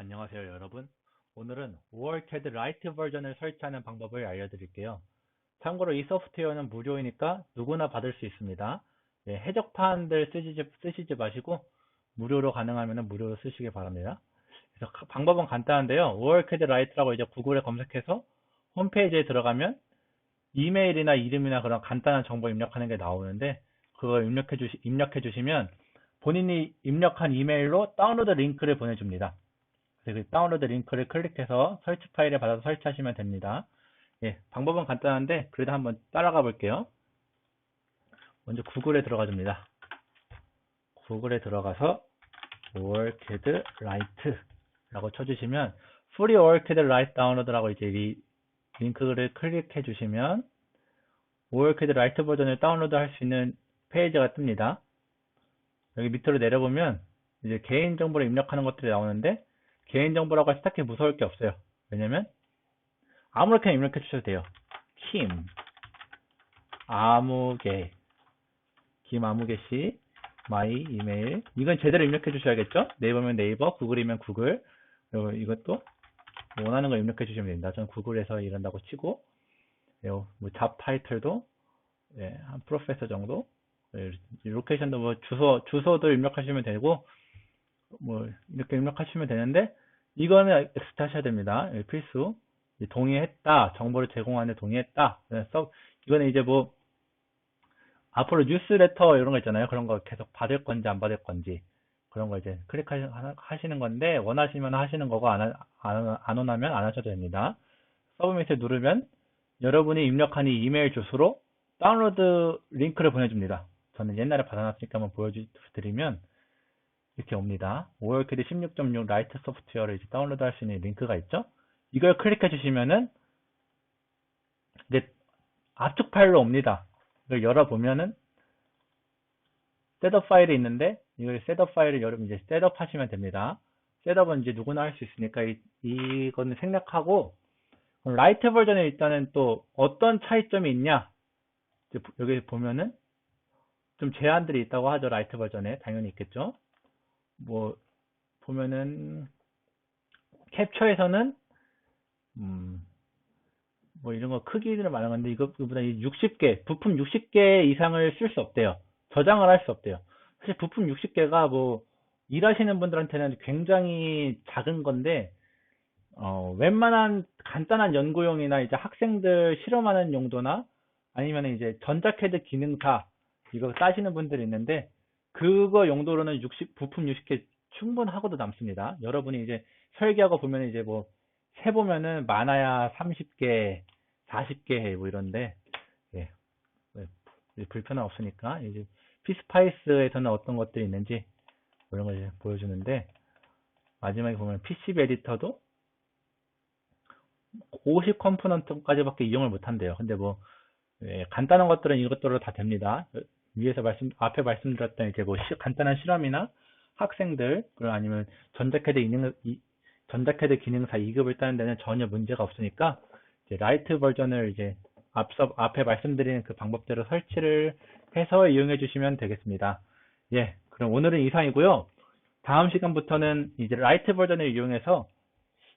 안녕하세요 여러분. 오늘은 WorldCAD 라이트 버전을 설치하는 방법을 알려드릴게요. 참고로 이 소프트웨어는 무료이니까 누구나 받을 수 있습니다. 예, 해적판들 쓰시지, 쓰시지 마시고 무료로 가능하면 무료로 쓰시기 바랍니다. 그래서 가- 방법은 간단한데요. WorldCAD 라이트라고 이제 구글에 검색해서 홈페이지에 들어가면 이메일이나 이름이나 그런 간단한 정보 입력하는 게 나오는데 그걸 입력해 주시, 입력해 주시면 본인이 입력한 이메일로 다운로드 링크를 보내줍니다. 그래서 그 다운로드 링크를 클릭해서 설치 파일을 받아서 설치하시면 됩니다. 예, 방법은 간단한데 그래도 한번 따라가 볼게요. 먼저 구글에 들어가 줍니다. 구글에 들어가서 WorldCAD Lite라고 쳐주시면 Free WorldCAD Lite 다운로드라고 이제 이 링크를 클릭해 주시면 WorldCAD Lite 버전을 다운로드 할 수 있는 페이지가 뜹니다. 여기 밑으로 내려보면 이제 개인정보를 입력하는 것들이 나오는데 개인정보라고 해서 딱히 무서울 게 없어요. 왜냐면 아무렇게나 입력해 주셔도 돼요. 김 아무개 김아무개 씨 마이 이메일 이건 제대로 입력해 주셔야겠죠? 네이버면 네이버, 구글이면 구글 그리고 이것도 원하는 걸 입력해 주시면 됩니다. 저는 구글에서 일한다고 치고 요, 뭐 잡 타이틀도 예, 한 프로페서 정도 예, 로케이션도 뭐 주소 주소도 입력하시면 되고 뭐 이렇게 입력하시면 되는데 이거는 엑스트 하셔야 됩니다. 예, 필수 이 동의했다 정보를 제공하는 데 동의했다 그래서 이거는 이제 뭐 앞으로 뉴스레터 이런 거 있잖아요 그런 거 계속 받을 건지 안 받을 건지 그런 거 이제 클릭하시는 건데 원하시면 하시는 거고 안, 하- 안, 안 원하면 안 하셔도 됩니다. 서브밋을 누르면 여러분이 입력한 이 이메일 주소로 다운로드 링크를 보내줍니다. 저는 옛날에 받아놨으니까 한번 보여드리면 이렇게 옵니다. WorldCAD 16.6 라이트 소프트웨어를 이제 다운로드 할 수 있는 링크가 있죠. 이걸 클릭해 주시면은 이제 압축 파일로 옵니다. 이걸 열어보면은 셋업 파일이 있는데 이걸 셋업 파일을 열으면 이제 셋업 하시면 됩니다. 셋업은 이제 누구나 할 수 있으니까 이, 이거는 생략하고 라이트 버전에 일단은 또 어떤 차이점이 있냐 여기 보면은 좀 제한들이 있다고 하죠 라이트 버전에 당연히 있겠죠 뭐 보면은 캡처에서는 음, 뭐 이런 거 크기를 말하는 건데 이것보다 60개 부품 60개 이상을 쓸 수 없대요. 저장을 할 수 없대요. 사실 부품 60개가 뭐 일하시는 분들한테는 굉장히 작은 건데 어, 웬만한 간단한 연구용이나 이제 학생들 실험하는 용도나 아니면 이제 전자캐드 기능사 이거 따시는 분들이 있는데 그거 용도로는 60 부품 60개 충분하고도 남습니다. 여러분이 이제 설계하고 보면 이제 뭐 세 보면은 많아야 30개, 40개 뭐 이런데 예. 네, 이제 불편함 없으니까 이제 피스파이스에서는 어떤 것들이 있는지 뭐 이런 걸 보여주는데 마지막에 보면 PCB 에디터도 50 컴포넌트까지밖에 이용을 못 한대요. 근데 뭐 예, 간단한 것들은 이것들로 다 됩니다. 위에서 말씀 앞에 말씀드렸던 이제 뭐 시- 간단한 실험이나 학생들 그리고 아니면 전자캐드 기능 이- 전자캐드 기능사 2급을 따는 데는 전혀 문제가 없으니까 이제 라이트 버전을 이제 앞서 앞에 말씀드린 그 방법대로 설치를 해서 이용해 주시면 되겠습니다. 예, 그럼 오늘은 이상이고요. 다음 시간부터는 이제 라이트 버전을 이용해서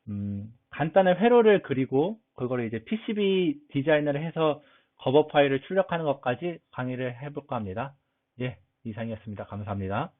음, 간단한 회로를 그리고 그거를 이제 PCB 디자인을 해서 커버 파일을 출력하는 것까지 강의를 해볼까 합니다. 예, 이상이었습니다. 감사합니다.